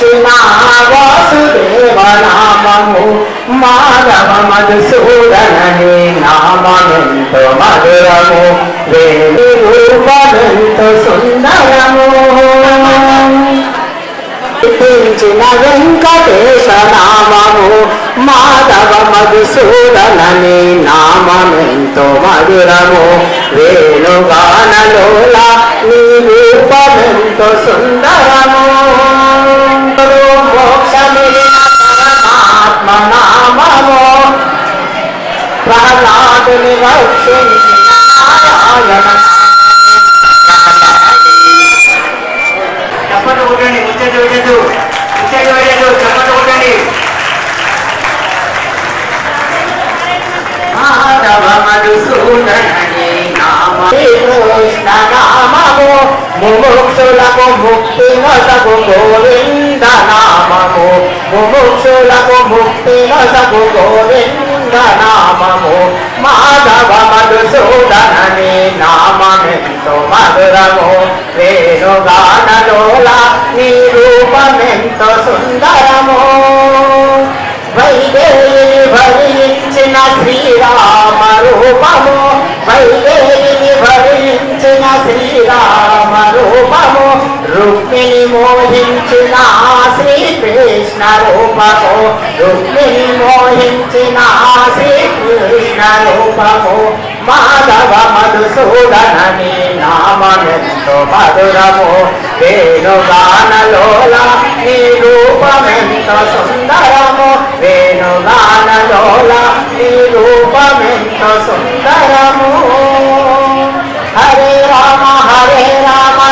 కృష్ణ వాసుదేవ మాధవ మధుసూదనని నామమెంతో మధురము. వేణు రూపమెంతో సుందరము. కీర్తించిన వెంకటేశ నామము మాధవ మధుసూదనని నామమెంతో మధురము. వేణుగానలోల నీ రూపమెంతో సుందరము. మోక్షమిలిన ప్రహ్లాదుని రక్షించిన నారాయణ చప్పట్లు కొట్టండి ముచ్చట్లు పెట్టద్దు ముచ్చట్లు పెట్టద్దు చప్పట్లు కొట్టండి మాధవ మధుసూదనని నామ కృష్ణ నామము ముముక్షులకు ముక్తి నొసగు గోవింద నామము ముముక్షులకు ముక్తి నొసగు గోవింద నామము మాధవ మధుసూదనని నామమెంతో మధురము. వేణుగానలోల నీ రూపమెంతో సుందరము. వైదేవిని భరించిన శ్రీరామ రూపము. వైదేవిని భరించిన శ్రీరామ రూపము. రుక్మిణి మోహించిన శ్రీకృష్ణ రూపము రుక్మిణి మోహించిన శ్రీకృష్ణ రూపము మాధవ మధుసూదనని నామమెంతో మధురము. వేణుగానలోల నీ రూపమెంతో సుందరము. వేణుగానలోల నీ రూపమెంతో సుందరము. హరే రామ హరే రామ.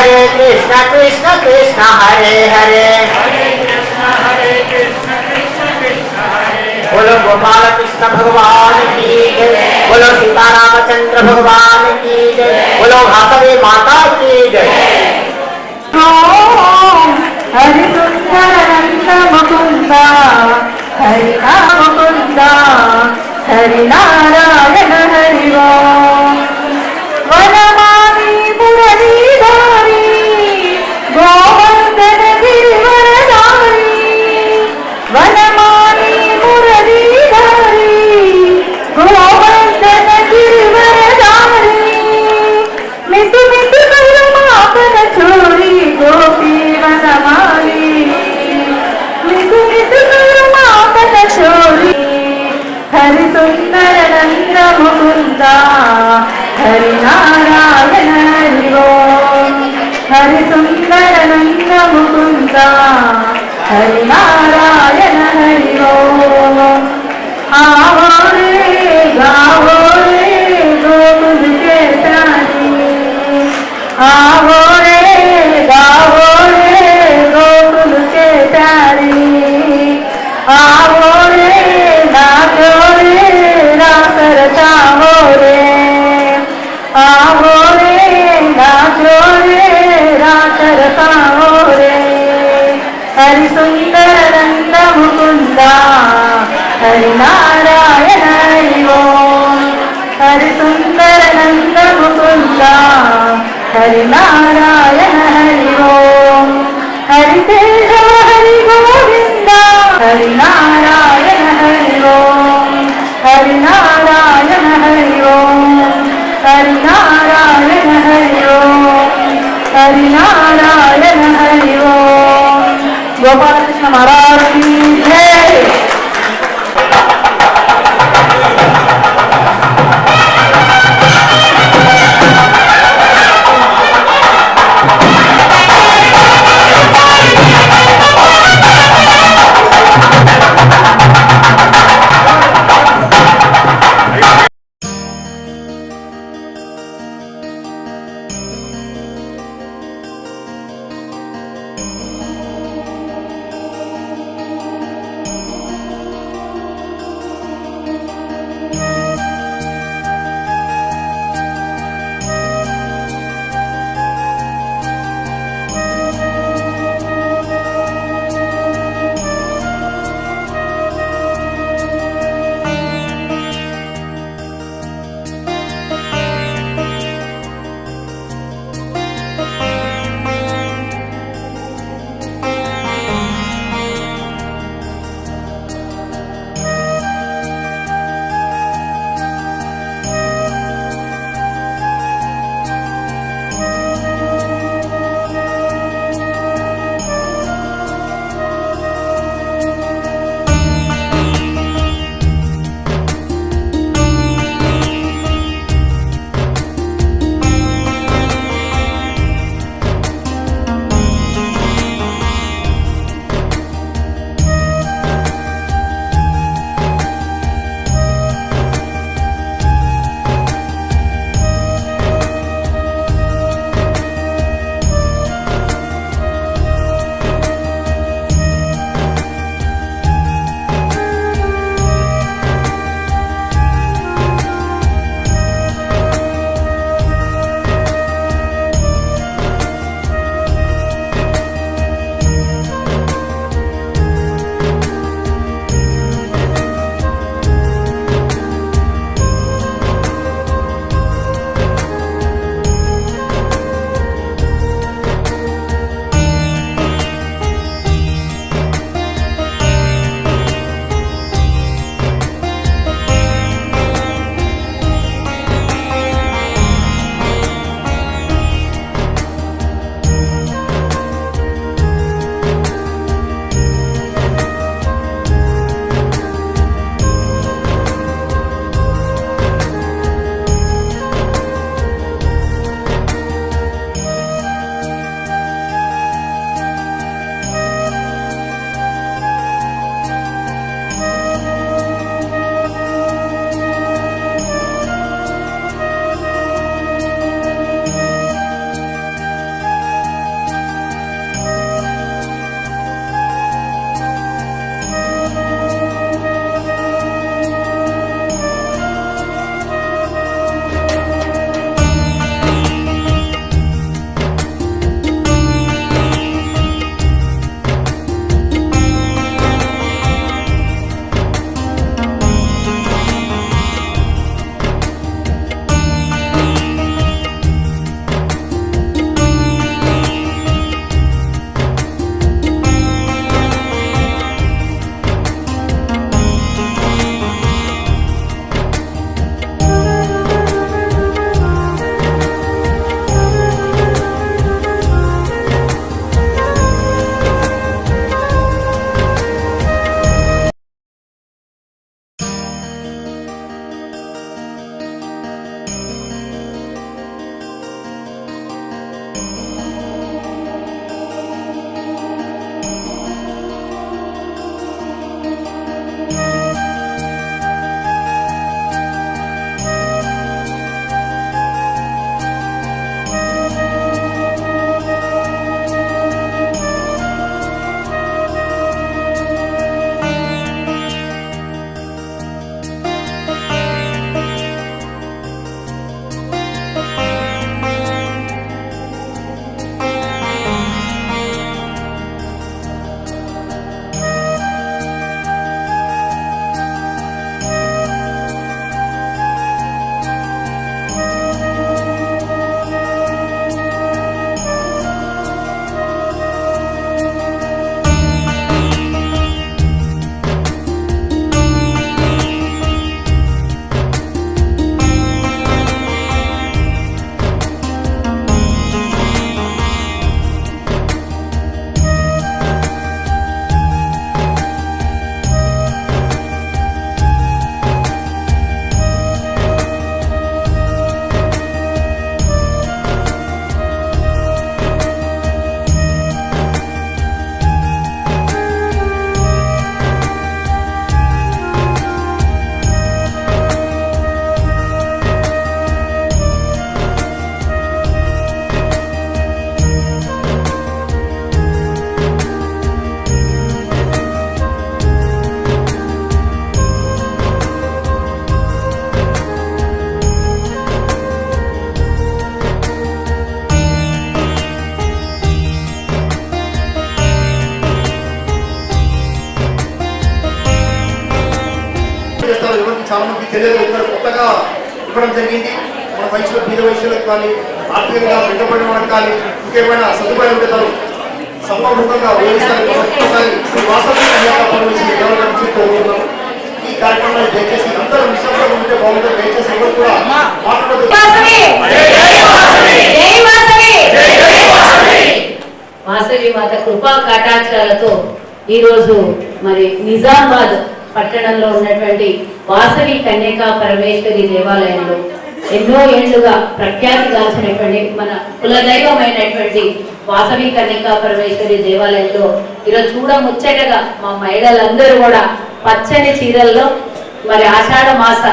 हरे कृष्ण कृष्ण कृष्ण, हरे हरे। बोलो गोपाल कृष्ण भगवान की जय। बोलो सीता रामचंद्र भगवान की जय। बोलो भासवे माता की जय। हरि हरि हरि नारायण हरि చాలా మంది ఇక్కడ కొత్తగా ఇవ్వడం జరిగింది. మన వయసులో బీద వయసులకు కానీ ఆర్థికంగా వెంటబడిన వాళ్ళకి కానీ ఇంకేమైనా సదుపాయాలు ఉంటే తను సమూహంగా నుంచి కోరుకుంటున్నాం ఈ కార్యక్రమంలో దయచేసి అందరూ నిశ్శబ్దంగా ఉంటే బాగుంటుంది. దయచేసి ఎవరు కూడా మాట్లాడదు మాత కృపా కటాక్షాలతో ఈరోజు మరి నిజామాబాద్ పట్టణంలో ఉన్నటువంటి వాసవి కన్యకా పరమేశ్వరి దేవాలయంలో ఎన్నో ఏళ్ళుగా ప్రఖ్యాతి గాల్చినటువంటి మన కులదైవమైనటువంటి వాసవి కన్యకా పరమేశ్వరి దేవాలయంలో ఈరోజు చూడ ముచ్చటగా మా మహిళలందరూ కూడా పచ్చని చీరల్లో మరి ఆషాఢ మాస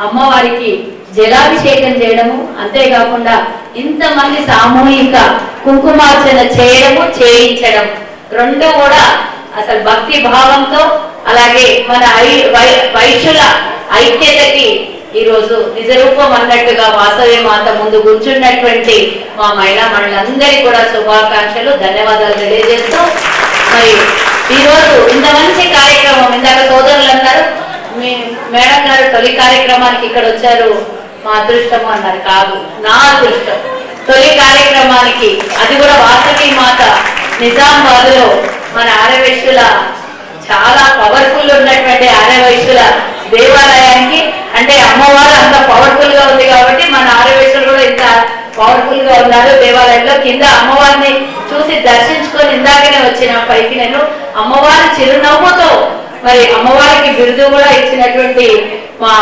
అమ్మవారికి జలాభిషేకం చేయడము అంతేకాకుండా ఇంతమంది సామూహిక కుంకుమార్చన చేయడము చేయించడం. రెండు కూడా అసలు భక్తి భావంతో అలాగే మన ఐ- వై- వైశ్యుల ఐక్యతకి ఈరోజు నిజరూపం అన్నట్టుగా వాసవి మాత ముందు కూర్చున్నటువంటి మా మహిళా మండలందరికీ కూడా శుభాకాంక్షలు ధన్యవాదాలు తెలియజేస్తూ మరి ఈరోజు ఇంత మంచి కార్యక్రమం ఇందాక సోదరులు అన్నారు మీ మేడం గారు తొలి కార్యక్రమానికి ఇక్కడ వచ్చారు మా అదృష్టం అన్నారు కాదు నా అదృష్టం. తొలి కార్యక్రమానికి అది కూడా వాసవి మాత నిజామాబాద్లో మన ఆరవేశ్యుల చాలా పవర్ఫుల్ ఉన్నటువంటి ఆరవేశ్యుల దేవాలయానికి. అంటే అమ్మవారు అంత పవర్ఫుల్గా ఉంది కాబట్టి మన ఆరవేశ్వరులు కూడా ఇంత పవర్ఫుల్గా ఉన్నారు దేవాలయంలో. కింద అమ్మవారిని చూసి దర్శించుకొని ఇందాకనే వచ్చిన పైకి నేను అమ్మవారి చిరునవ్వుతో మరి అమ్మవారికి బిరుదు కూడా ఇచ్చినటువంటి మా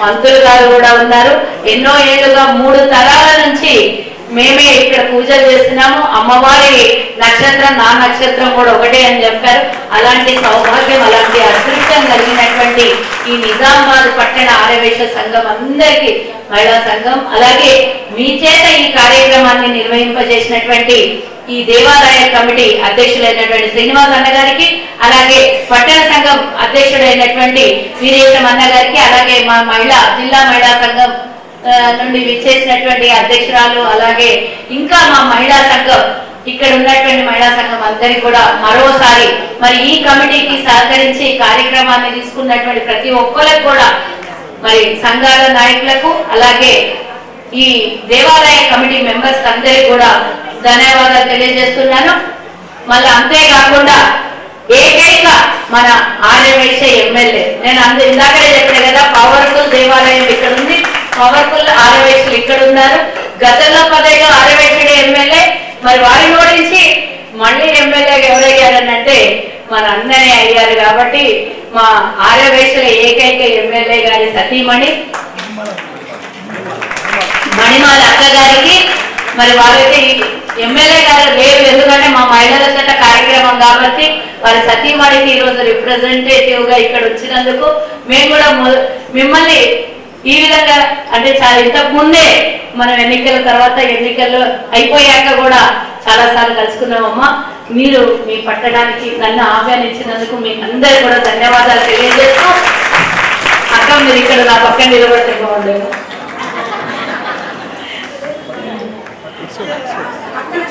మంత్రులు గారు కూడా ఉన్నారు. ఎన్నో ఏళ్ళుగా మూడు తరాల నుంచి మేమే ఇక్కడ పూజలు చేస్తున్నాము. అమ్మవారి నక్షత్రం నా నక్షత్రం కూడా ఒకటే అని చెప్పారు. అలాంటి సౌభాగ్యం అలాంటి అదృష్టం కలిగినటువంటి ఈ నిజామాబాద్ పట్టణ ఆరవేశ సంఘం అందరికీ మహిళా సంఘం అలాగే మీ చేత ఈ కార్యక్రమాన్ని నిర్వహింపజేసినటువంటి ఈ దేవాలయ కమిటీ అధ్యక్షులైనటువంటి శ్రీనివాస్ అన్న గారికి అలాగే పట్టణ సంఘం అధ్యక్షుడైనటువంటి వీరేశం అన్న గారికి అలాగే మా మహిళా జిల్లా మహిళా సంఘం నుండి విచ్చేసినటువంటి అధ్యక్షురాలు అలాగే ఇంకా మా మహిళా సంఘం ఇక్కడ ఉన్నటువంటి మహిళా సంఘం అందరికి కూడా మరోసారి మరి ఈ కమిటీకి సహకరించి ఈ కార్యక్రమాన్ని తీసుకున్నటువంటి ప్రతి ఒక్కరికి కూడా మరి సంఘాల నాయకులకు అలాగే ఈ దేవాలయ కమిటీ మెంబర్స్ అందరికి కూడా ధన్యవాదాలు తెలియజేస్తున్నాను. మళ్ళీ అంతేకాకుండా ఏకైక మన ఆర్యవైశ్య ఎమ్మెల్యే. నేను అందు ఇందాకే చెప్పిన కదా పవర్ఫుల్ దేవాలయం ఇక్కడ ఉంది పవర్ఫుల్ ఆర్యవైశ్యులు ఇక్కడ ఉన్నారు గతంలో పదేగా ఆర్యవైశ్యుడు ఎమ్మెల్యే. మరి వారిని ఓడించి మళ్ళీ ఎమ్మెల్యేగా ఎవరయ్యారనంటే మన అన్ననే అయ్యారు కాబట్టి మా ఆర్యవైశ్యుల ఏకైక ఎమ్మెల్యే గారి సతీమణి. మణిమాల అక్క గారికి. మరి వాళ్ళకి ఎమ్మెల్యే గారు లేరు. ఎందుకంటే మా మహిళల చట్ట కాబట్టి వారి సతీమణికి ఈరోజు రిప్రజెంటేటివ్గా ఇక్కడ వచ్చినందుకు మేము కూడా మిమ్మల్ని ఈ విధంగా అంటే చాలా ఇంతకు ముందే మనం ఎన్నికల తర్వాత ఎన్నికలు అయిపోయాక కూడా చాలా సార్లు కలుసుకున్నామమ్మా. మీరు మీ పట్టడానికి నన్ను ఆహ్వానించినందుకు మీకు అందరు కూడా ధన్యవాదాలు తెలియజేస్తూ అక్క మీరు ఇక్కడ నా పక్కన నిలబడితే బాగుండేది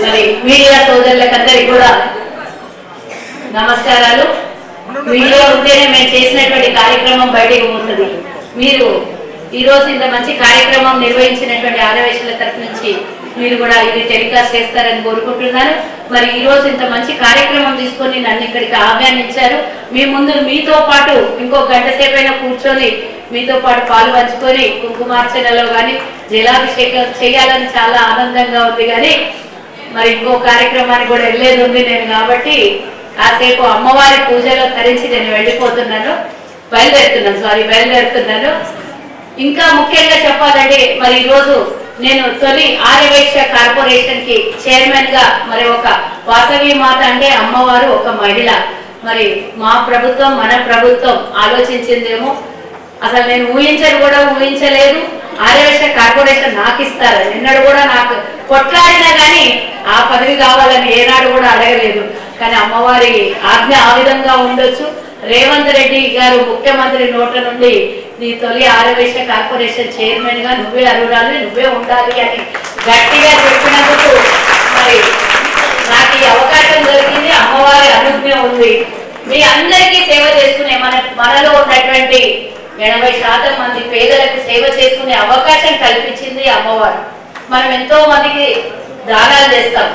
మరి మీడియా సోదరులకందరికి కూడా నమస్కారాలు. మీలో ఉంటేనే మేము చేసినటువంటి కార్యక్రమం బయటకు పోతుంది. మీరు ఈ రోజు ఇంత మంచి కార్యక్రమం నిర్వహించినటువంటి ఆరవేశుల తరఫు నుంచి మీరు కూడా ఇది టెలికాస్ట్ చేస్తారని కోరుకుంటున్నాను. మరి ఈ రోజు ఇంత మంచి కార్యక్రమం తీసుకొని నన్ను ఇక్కడికి ఆహ్వానించారు. మీ ముందు మీతో పాటు ఇంకో గంట సేపైనా కూర్చొని మీతో పాటు పాలు పంచుకొని కుంకుమార్చనలో కానీ జలాభిషేకం చేయాలని చాలా ఆనందంగా ఉంది కానీ మరి ఇంకో కార్యక్రమానికి కూడా వెళ్ళేది ఉంది నేను కాబట్టి కాసేపు అమ్మవారి పూజలో తరించి నేను వెళ్ళిపోతున్నాను. బయలుదేరుతున్నాను సారీ బయలుదేరుతున్నాను. ఇంకా ముఖ్యంగా చెప్పాలంటే మరి ఈరోజు నేను తొలి ఆర్యవైశ్య కార్పొరేషన్కి చైర్మన్గా మరి ఒక వాసవి మాత అంటే అమ్మవారు ఒక మహిళ. మరి మా ప్రభుత్వం మన ప్రభుత్వం ఆలోచించిందేమో. అసలు నేను ఊహించను కూడా ఊహించలేదు. ఆర్యవైశ్య కార్పొరేషన్ నాకు ఇస్తారు నిన్నడు కూడా నాకు కొట్లాడినా కానీ ఆ పదవి కావాలని ఏనాడు కూడా అడగలేదు. కానీ అమ్మవారి ఆజ్ఞ ఆ విధంగా ఉండొచ్చు. రేవంత్ రెడ్డి గారు ముఖ్యమంత్రి నోట నుండి నీ తొలి ఆరవేశ కార్పొరేషన్ చైర్మన్గా నువ్వే అరువురాలి నువ్వే ఉండాలి అని గట్టిగా చెప్పినందుకు మరి నాకు ఈ అవకాశం దొరికింది. అమ్మవారి అనుజ్ఞ ఉంది. మీ అందరికీ సేవ చేసుకునే మన మనలో ఉన్నటువంటి ఎనభై శాతం మంది పేదలకు సేవ చేసుకునే అవకాశం కల్పించింది అమ్మవారు. మనం ఎంతో మందికి దానాలు చేస్తాం.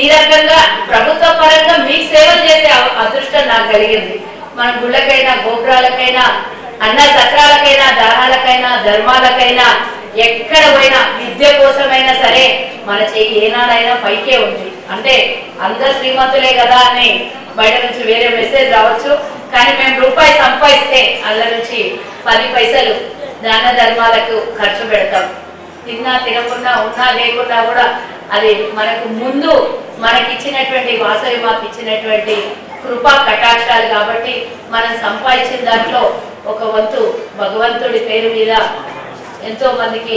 ఈ రకంగా ప్రభుత్వ పరంగా మీకు సేవలు చేసే అదృష్టం నాకు కలిగింది. మన గుళ్ళకైనా గోపురాలకైనా అన్న సత్రాలకైనా దానాలకైనా ధర్మాలకైనా ఎక్కడ పోయినా విద్య కోసమైనా సరే మన చెయ్యి ఏనాడైనా పైకే ఉంది. అంటే అందరు శ్రీమంతులే కదా అని బయట నుంచి వేరే మెసేజ్ రావచ్చు. కానీ మేము రూపాయి సంపాదిస్తే అందులో నుంచి పది పైసలు దాన ధర్మాలకు ఖర్చు పెడతాం. తిన్నా తినకుండా ఉన్నా లేకున్నా కూడా అది మనకు ముందు మనకిచ్చినటువంటి వాసవి మాకు ఇచ్చినటువంటి కృపా కటాక్షాలు కాబట్టి మనం సంపాదించిన దాంట్లో ఒక వంతు భగవంతుడి పేరు మీద ఎంతో మందికి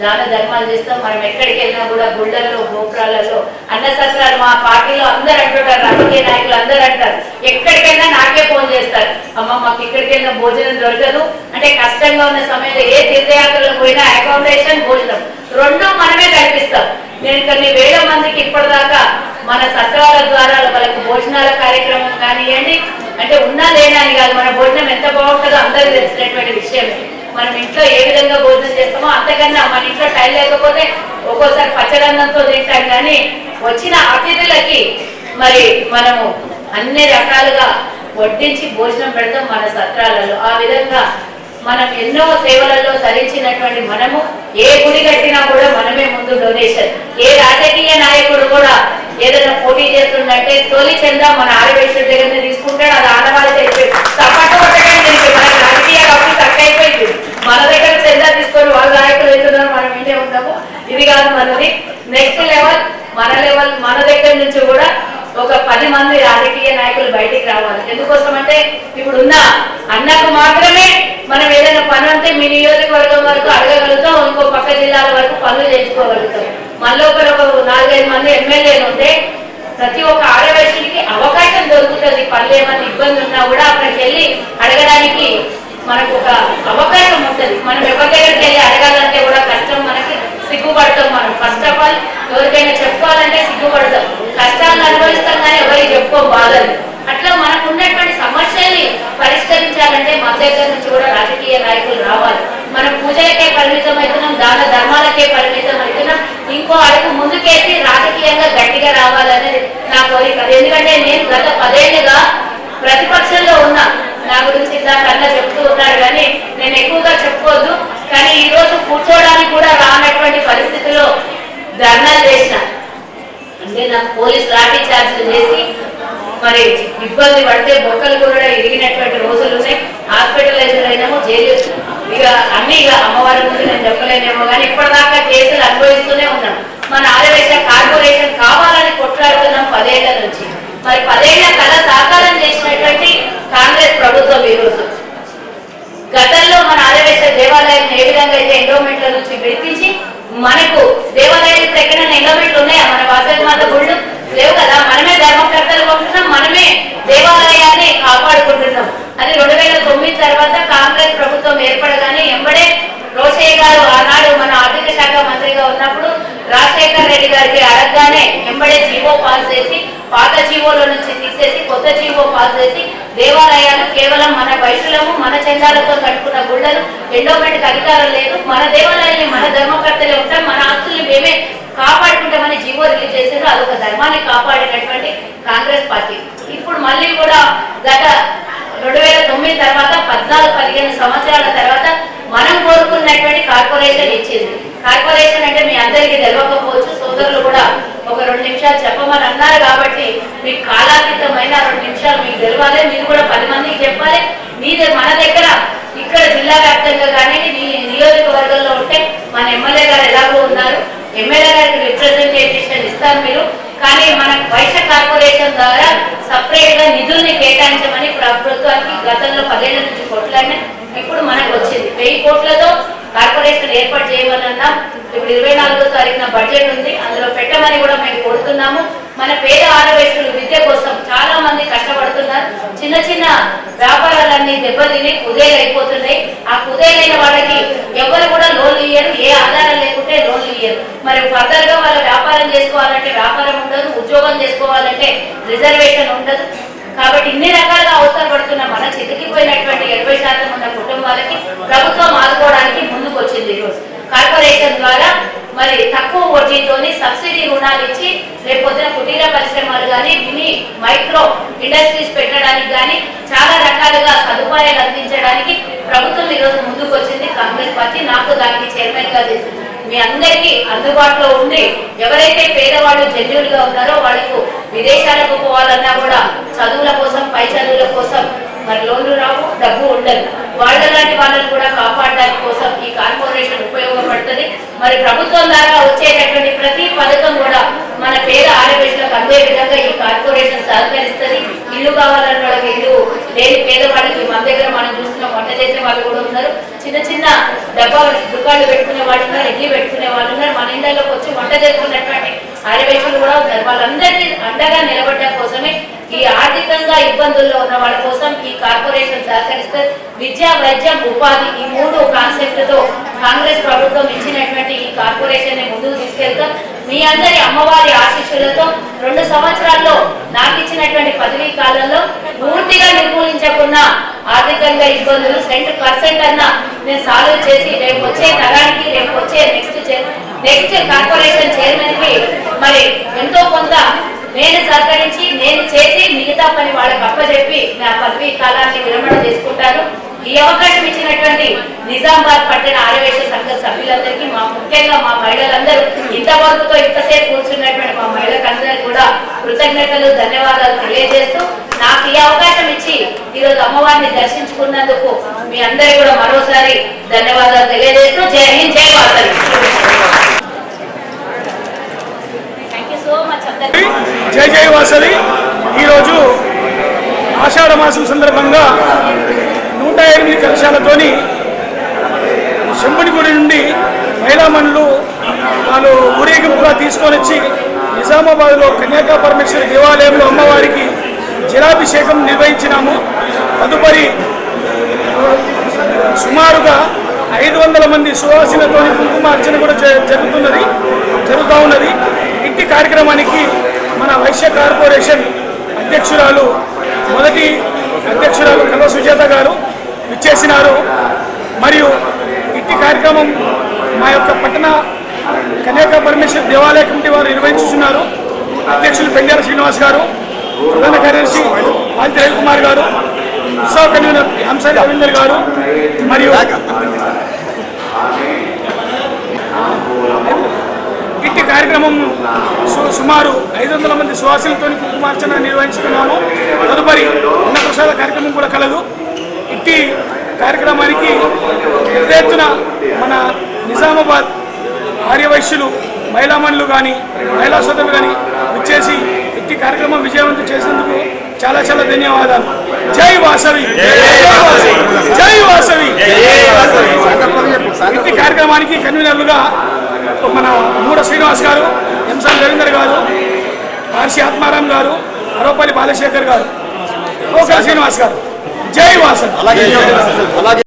దాన ధర్మాలు చేస్తాం. మనం ఎక్కడికి వెళ్ళినా కూడా గుళ్ళల్లో గోపురాలలో అన్న సత్రాలు మా పార్టీలో అందరు అంటుంటారు. రాజకీయ నాయకులు అందరు అంటారు. ఎక్కడికైనా నాకే ఫోన్ చేస్తారు. అమ్మ మాకు ఇక్కడికి భోజనం దొరకదు. అంటే కష్టంగా ఉన్న సమయంలో ఏ తీర్థయాత్రలకు పోయినా అకామిడేషన్ భోజనం. రెండూ మనమే కల్పిస్తాం. నేను కొన్ని వేల మందికి ఇప్పటిదాకా మన సత్రాల ద్వారా వాళ్ళకి భోజనాల కార్యక్రమం కానివ్వండి అంటే ఉన్నా లేనా అని కాదు. మన భోజనం ఎంత బాగుంటుందో అందరికీ తెలిసినటువంటి విషయమే. మనం ఇంట్లో ఏ విధంగా భోజనం చేస్తామో అంతకన్నా మన ఇంట్లో టైం లేకపోతే ఒక్కోసారి పచ్చడన్నంతో తింటాం. కానీ వచ్చిన అతిథులకి మరి మనము అన్ని రకాలుగా వడ్డించి భోజనం పెడతాం మన సత్రాలలో. ఆ విధంగా మనం ఎన్నో సేవలలో ధరించినటువంటి మనము ఏ గుడి కట్టినా కూడా మనమే ముందు డొనేషన్. ఏ రాజకీయ నాయకుడు కూడా ఏదైనా పోటీ చేస్తుందంటే తొలి చందా మన ఆడవేశ్వర దగ్గర తీసుకుంటాడు. అది ఆడవాళ్ళు తప్ప సపాటు కొట్టడం దీనికి మన రాజకీయ కాబట్టి తక్కువ అయిపోయింది మన దగ్గర చందా తీసుకొని వాళ్ళ నాయకులు వెళ్తున్నారు మనం ఇంటే ఉంటాము. ఇది కాదు మనది. నెక్స్ట్ లెవెల్ మన లెవెల్ మన దగ్గర నుంచి కూడా ఒక పది మంది రాజకీయ నాయకులు బయటికి రావాలి. ఎందుకోసం అంటే ఇప్పుడు ఉన్న అన్నకు మాత్రమే మనం ఏదైనా పని అంటే మీ నియోజకవర్గం వరకు అడగగలుగుతాం ఇంకో పక్క జిల్లాల వరకు పనులు చేసుకోగలుగుతాం మళ్ళీ ఒకరు ఒక నాలుగైదు మంది ఎమ్మెల్యేలు ఉంటే ప్రతి ఒక్క ఆడవేషుడికి అవకాశం దొరుకుతుంది. పనులు ఏమైనా ఇబ్బంది ఉన్నా కూడా అక్కడికి వెళ్ళి అడగడానికి మనకు ఒక అవకాశం ఉంటుంది మనం ఎవరి దగ్గరికి వెళ్ళి అడగాలంటే కూడా కష్టం మనకి సిగ్గుపడతాం మనం. ఫస్ట్ ఆఫ్ ఆల్ ఎవరికైనా చెప్పుకోవాలంటే సిగ్గుపడతాం. కష్టాలను అనుభవిస్తాం కానీ ఎవరికి చెప్పుకో బాధలు. అట్లా మనకు ఉన్నటువంటి సమస్యల్ని పరిష్కరించాలంటే మన దగ్గర నుంచి కూడా రాజకీయ నాయకులు రావాలి. మనం పూజలకే పరిమితం అవుతున్నాం దాన ధర్మాలకే పరిమితం అవుతున్నాం. ఇంకో అడుగు ముందుకేసి రాజకీయంగా గట్టిగా రావాలనేది నా కోరిక. ఎందుకంటే నేను గత పదేళ్ళుగా ప్రతిపక్షంలో ఉన్నా. నా గురించి ఇందాక అన్న చెప్తూ ఉన్నాడు కానీ నేను ఎక్కువగా చెప్పుకోవద్దు. కానీ ఈ రోజు కూర్చోవడానికి కూడా రానటువంటి పరిస్థితిలో ధర్నాలు చేసిన. అంటే నాకు పోలీస్ లాఠీ చార్జీలు చేసి మరి ఇబ్బంది పడితే బొక్కలు కూడా ఇరిగినటువంటి రోజులు ఉన్నాయి హాస్పిటలైజర్ అయినామో జైలు ఇక అన్ని ఇక అమ్మవారి గురించి నేను చెప్పలేనేమో కానీ ఇప్పటిదాకా కేసులు అనుభవిస్తూనే ఉన్నాం మన ఆరవేశ కార్పొరేషన్ కావాలని కొట్లాడుతున్నాం పదేళ్ళ నుంచి. మరి పదేళ్ళ కళ సాకారం చేసినటువంటి కాంగ్రెస్ ప్రభుత్వం ఈరోజు. గతంలో మన ఆదివేశ్వర దేవాలయం ఏ విధంగా అయితే ఎండోమెంట్ల నుంచి విడిపించి మనకు దేవాలయాలు ఇప్పుడు ఎక్కడైనా ఎండోమెంట్లు ఉన్నాయా? మన వాసవి మాత గుళ్ళు లేవు కదా? మనమే ధర్మకర్తలు కొంటున్నాం మనమే దేవాలయాన్ని కాపాడుకుంటున్నాం. అది రెండు వేల తొమ్మిది తర్వాత కాంగ్రెస్ ప్రభుత్వం ఏర్పడగానే ఎంబడే రోషయ్య గారు ఆనాడు మన ఆర్థిక శాఖ మంత్రిగా ఉన్నప్పుడు రాజశేఖర్ రెడ్డి గారికి అడగగానే వెంబడే జీవో పాస్ చేసి పాత జీవోల నుంచి తీసేసి కొత్త జీవో పాస్ చేసి దేవాలయాలు కేవలం మన వైశ్యులము మన చందాలతో కట్టుకున్న గుళ్ళలు ఎండోమెంట్కి అధికారం లేదు. మన దేవాలయాన్ని మన ధర్మకర్తలే ఉంటాం మన ఆస్తుల్ని మేమే కాపాడుకుంటామని జీవో రిలీజ్ చేశారు అదొక ధర్మాన్ని కాపాడేటటువంటి కాంగ్రెస్ పార్టీ. ఇప్పుడు మళ్ళీ కూడా గత రెండు వేల తొమ్మిది తర్వాత పద్నాలుగు పదిహేను సంవత్సరాల తర్వాత మనం కోరుకున్నటువంటి కార్పొరేషన్ ఇచ్చింది. కార్పొరేషన్ అంటే మీ అందరికీ తెలియకపోవచ్చు సోదరులు కూడా ఒక రెండు నిమిషాలు చెప్పమని అన్నారు కాబట్టి మీకు కాలాతీతమైన రెండు నిమిషాలు మీకు తెలవాలి. మీరు కూడా పది మందికి చెప్పాలి. మీ మన దగ్గర ఇక్కడ జిల్లా వ్యాప్తంగా కానీ మీ నియోజకవర్గంలో ఉంటే మన ఎమ్మెల్యే గారు ఎలాగో ఉన్నారు. ఎమ్మెల్యే గారికి రిప్రజెంటేషన్ ఇస్తారు మీరు. కానీ మన వైశ్య కార్పొరేషన్ ద్వారా సపరేట్గా నిధుల్ని కేటాయించమని ప్రభుత్వానికి గతంలో పదేళ్ళ నుంచి కొట్లాడినా ఇప్పుడు మనకు వెయ్యి కోట్లతో కార్పొరేషన్ ఏర్పాటు చేయమని అన్నాం ఇప్పుడు ఇరవై నాలుగో తారీఖున బడ్జెట్ ఉంది. అందులో పెట్టమని కూడా మేము కోరుతున్నాము. మన పేద ఆడవేశులు విద్య కోసం చాలా మంది కష్టపడుతున్నారు. చిన్న చిన్న వ్యాపారాలన్నీ దెబ్బతిని కుదేలు అయిపోతున్నాయి ఆ కుదేలైన వాళ్ళకి ఎవరు కూడా లోన్లు ఇయ్యరు. ఏ ఆధారం లేకుంటే లోన్లు ఇయ్యరు. మరి ఫర్దర్గా వాళ్ళ వ్యాపారం చేసుకోవాలంటే వ్యాపారం ఉండదు. ఉద్యోగం చేసుకోవాలంటే రిజర్వేషన్ ఉండదు. కాబట్టి ఇన్ని రకాలుగా అవసరం పడుతున్న మన చేతికి పోయినటువంటి ఎనభై శాతం ఉన్న కుటుంబాలకి ప్రభుత్వం ఆదుకోవడానికి ముందుకు వచ్చింది ఈరోజు కార్పొరేషన్ ద్వారా మరి తక్కువ వడ్డీతోని సబ్సిడీ రుణాలు ఇచ్చి రేపొద్దున కుటీర పరిశ్రమలు కానీ మినీ మైక్రో ఇండస్ట్రీస్ పెట్టడానికి కానీ చాలా రకాలుగా సదుపాయాలు అందించడానికి ప్రభుత్వం ఈరోజు ముందుకు వచ్చింది కాంగ్రెస్ పార్టీ నాకు దానికి చైర్మన్గా చేసింది. మీ అందరికీ అందుబాటులో ఉండి ఎవరైతే పేదవాళ్ళు జన్యులుగా ఉన్నారో వాళ్ళకు విదేశాలకు పోవాలన్నా కూడా చదువుల కోసం పై చదువుల కోసం మరి లోన్లు రావు డబ్బు ఉండదు. వాళ్ళ లాంటి వాళ్ళని కూడా కాపాడడానికి కోసం ఈ కార్పొరేషన్ ఉపయోగపడుతుంది. మరి ప్రభుత్వం ద్వారా వచ్చేటటువంటి ప్రతి పథకం కూడా మన పేద ఆడపిల్లలకు అందే విధంగా ఈ కార్పొరేషన్ సహకరిస్తుంది. ఇల్లు కావాలన్న వాళ్ళకి ఇల్లు లేని పేదవాళ్ళకి మన దగ్గర మనం చూస్తున్న వంట చేసే వాళ్ళు కూడా ఉన్నారు. చిన్న చిన్న డబ్బా దుకాళ్ళు పెట్టుకునే వాళ్ళు ఉన్నారు ఇడ్లీ పెట్టుకునే వాళ్ళు ఉన్నారు. మన ఇళ్ళలోకి వచ్చి వంట చేసుకున్నటువంటి ఆడవేషులు కూడా ఉన్నారు. వాళ్ళందరినీ అండగా నిలబడడం కోసమే ఈ ఆర్థికంగా ఇబ్బందుల్లో ఉన్న వాళ్ళ కోసం ఈ కార్పొరేషన్ సహకరిస్తే విద్య వైద్యం ఉపాధి ఈ మూడు కాన్సెప్ట్తో కాంగ్రెస్ ప్రభుత్వం ఇచ్చినటువంటి ఈ కార్పొరేషన్ని ముందుకు తీసుకెళ్తాం. మీ అందరి అమ్మవారి ఆశీస్సులతో రెండు సంవత్సరాల్లో నాకు ఇచ్చినటువంటి పదవీ కాలంలో పూర్తిగా నిర్మూలించకుండా ఆర్థికంగా ఇబ్బందులు సెంట్ పర్సెంట్ అన్నా నేను సాల్వ్ చేసి రేపు వచ్చే తరానికి రేపు వచ్చే నెక్స్ట్ నెక్స్ట్ కార్పొరేషన్ చైర్మన్కి మరి ఎంతో కొంత నేను సహకరించి నేను చేసి మిగతా పని వాళ్ళకి అప్పచెప్పి నా పదవి కాలాన్ని విరమణ చేసుకుంటాను. ఈ అవకాశం ఇచ్చినటువంటి నిజామాబాద్ పట్టణ ఆరవేశ సంఘ సభ్యులందరికీ మా ముఖ్యంగా మా మహిళలందరూ ఇంతవరకుతో ఇంతసేపు కూర్చున్నటువంటి మా మహిళలందరికీ కూడా కృతజ్ఞతలు ధన్యవాదాలు తెలియజేస్తూ నాకు ఈ అవకాశం ఇచ్చి ఈరోజు అమ్మవారిని దర్శించుకున్నందుకు మీ అందరికీ కూడా మరోసారి ధన్యవాదాలు తెలియజేస్తూ జై హింద్ జై మాతరి థ్యాంక్ యూ సో మచ్ అందరికీ జై జై వాసవి ఈరోజు ఆషాఢ మాసం సందర్భంగా నూట ఎనిమిది కలశాలతోని శంభుని గుడి నుండి మహిళామణులు వాళ్ళు ఊరేగింపుగా తీసుకొని వచ్చి నిజామాబాద్లో కన్యాకా పరమేశ్వరి దేవాలయంలో అమ్మవారికి జలాభిషేకం నిర్వహించినాము. తదుపరి సుమారుగా ఐదు వందల మంది సువాసినతోని కుంకుమార్చన కూడా జరుగుతున్నది జరుగుతూ ఉన్నది. కార్యక్రమానికి మన వైశ్య కార్పొరేషన్ అధ్యక్షురాలు మొదటి అధ్యక్షురాలు కల్వ సుజాత గారు విచ్చేసినారు. మరియు ఇట్టి కార్యక్రమం మా యొక్క పట్టణ కన్యాక పరమేశ్వర దేవాలయ కమిటీ వారు నిర్వహించుతున్నారు అధ్యక్షులు పెండార శ్రీనివాస్ గారు ప్రధాన కార్యదర్శి ఆదిత్య రవికుమార్ గారు ఉత్సవ కన్వీనర్ హంసారి రవీందర్ గారు మరియు ఇట్టి కార్యక్రమం సుమారు ఐదు వందల మంది సువాసులతో కుంకుమార్చన నిర్వహించుతున్నాము తదుపరి అన్నప్రసాద కార్యక్రమం కూడా కలదు. ఇట్టి కార్యక్రమానికి పెద్ద ఎత్తున మన నిజామాబాద్ ఆర్యవైశ్యులు మహిళామణులు కానీ మహిళా సోదరులు కానీ వచ్చేసి ఇట్టి కార్యక్రమం విజయవంతం చేసినందుకు చాలా చాలా ధన్యవాదాలు. జై వాసవి! జై వాసవి! ఇట్టి కార్యక్రమానికి కన్వీనర్లుగా మన మూడ శ్రీనివాస్ గారు ఎంసాల్ రవీందర్ గారు మహర్షి ఆత్మారాం గారు అరోపల్లి బాలశేఖర్ గారు శ్రీనివాస్ గారు. జై వాసన్ అలాగే.